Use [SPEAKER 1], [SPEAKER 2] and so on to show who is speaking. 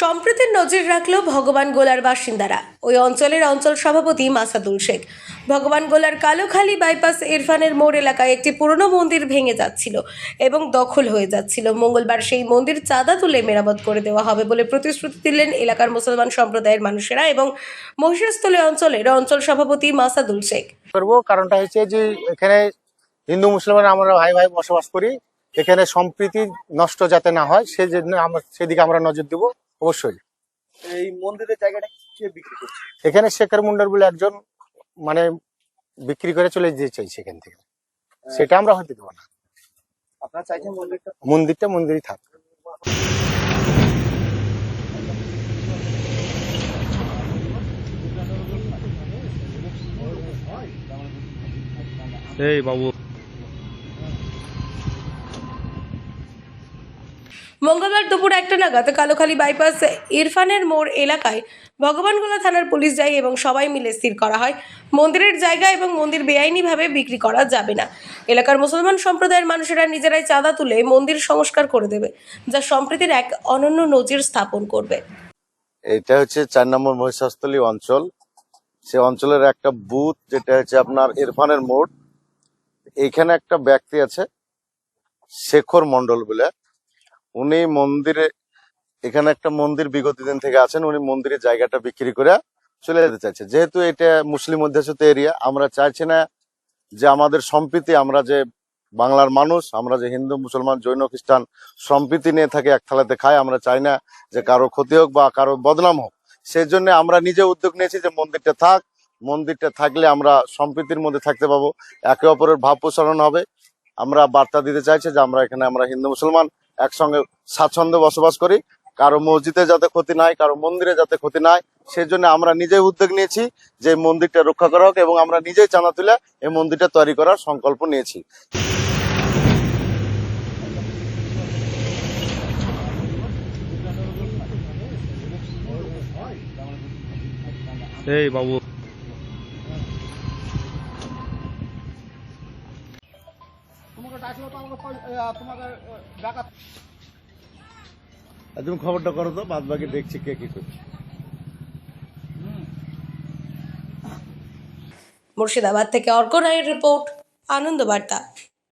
[SPEAKER 1] সম্প্রীতির নজির রাখল ভগবান গোলার বাসিন্দারা। ওই অঞ্চলের অঞ্চল সভাপতি মাসাদুল শেখ। ভগবান গোলার কালোখালী বাইপাস ইরফানের মোড় এলাকায় একটি পুরনো মন্দির ভেঙে যাচ্ছিল এবং দখল হয়ে যাচ্ছিল। মঙ্গলবার সেই মন্দির চাঁদা তুলে মেরামত করে দেওয়া হবে বলে প্রতিশ্রুতি দিলেন এলাকার মুসলমান সম্প্রদায়ের মানুষেরা এবং মহিষাস্থলী অঞ্চলের অঞ্চল সভাপতি মাসাদুল শেখ।
[SPEAKER 2] করব, কারণটা হচ্ছে যে এখানে হিন্দু মুসলমান আমরা ভাই ভাই বসবাস করি। এখানে সম্প্রীতি নষ্ট যাতে না হয়, সেজন্য আমরা সেদিকে আমরা নজর দেব। অবশ্যই।
[SPEAKER 3] এই মন্দিরের জায়গাটা কে বিক্রি করছে?
[SPEAKER 2] এখানে শেখর মুন্ডার বলে একজন মানে বিক্রি করে চলে যেতে চাইছে এখান থেকে। সেটা আমরা হতে দেবো না।
[SPEAKER 3] আপনারা চাইছেন মন্দিরটা?
[SPEAKER 2] মন্দিরটা মন্দিরই থাক।
[SPEAKER 4] এই বাবু।
[SPEAKER 1] মঙ্গলবার দুপুর একটা নাগাদ কালোখালী বাইপাস ইরফানের মোড় এলাকায় ভগবানগোলা থানার পুলিশ যায় এবং সবাই মিলে স্থির করা হয়। মন্দিরের জায়গা এবং মন্দির বেআইনিভাবে বিক্রি করা যাবে না। এলাকার মুসলমান সম্প্রদায়ের মানুষেরা নিজেরাই চাঁদা তুলে মন্দির সংস্কার করে দেবে, যা সম্প্রীতির এক অনন্য নজির স্থাপন করবে।
[SPEAKER 5] এটা হচ্ছে চার নম্বর মহিষাস্থলী অঞ্চল। সে অঞ্চলের একটা বুথ যেটা হচ্ছে আপনার ইরফানের মোড়। এখানে একটা ব্যক্তি আছে, শেখর মন্ডল বলে। উনি মন্দিরে, এখানে একটা মন্দির বিগত দিন থেকে আছেন, উনি মন্দিরের জায়গাটা বিক্রি করে চলে যেতে চাইছে। যেহেতু এটা মুসলিম অধ্যুষিত এরিয়া, আমরা চাইছি না যে আমাদের সম্প্রীতি, আমরা যে বাংলার মানুষ, আমরা যে হিন্দু, মুসলমান, জৈন, খ্রিস্টান সম্প্রীতি নিয়ে থাকে এক থালাতে খাই আমরা চাই না যে কারও ক্ষতি হোক বা কারও বদনাম হোক। সেই জন্য আমরা নিজে উদ্যোগ নিয়েছি যে মন্দিরটা থাক, মন্দিরটা থাকলে আমরা সম্প্রীতির মধ্যে থাকতে পাবো। একে অপরের ভাব প্রসারণ হবে। আমরা বার্তা দিতে চাইছি যে আমরা এখানে আমরা হিন্দু, মুসলমান একসঙ্গে স্বাচ্ছন্দ্যে বসবাস করি। কারও মসজিদে যাতে ক্ষতি নাই, কারও মন্দিরে যাতে ক্ষতি নাই সেই জন্য আমরা নিজেই উদ্যোগ নিয়েছি যে মন্দিরটা রক্ষা করা হোক এবং আমরা নিজেই চাঁদা তুলে এই মন্দিরটা তৈরি করার সংকল্প নিয়েছি।
[SPEAKER 4] এই বাবু।
[SPEAKER 5] তুমি খবরটা করো তো বাদ বাকি দেখছি কে কি করছে।
[SPEAKER 1] মুর্শিদাবাদ থেকে অর্ক রায়ের রিপোর্ট আনন্দ বার্তা।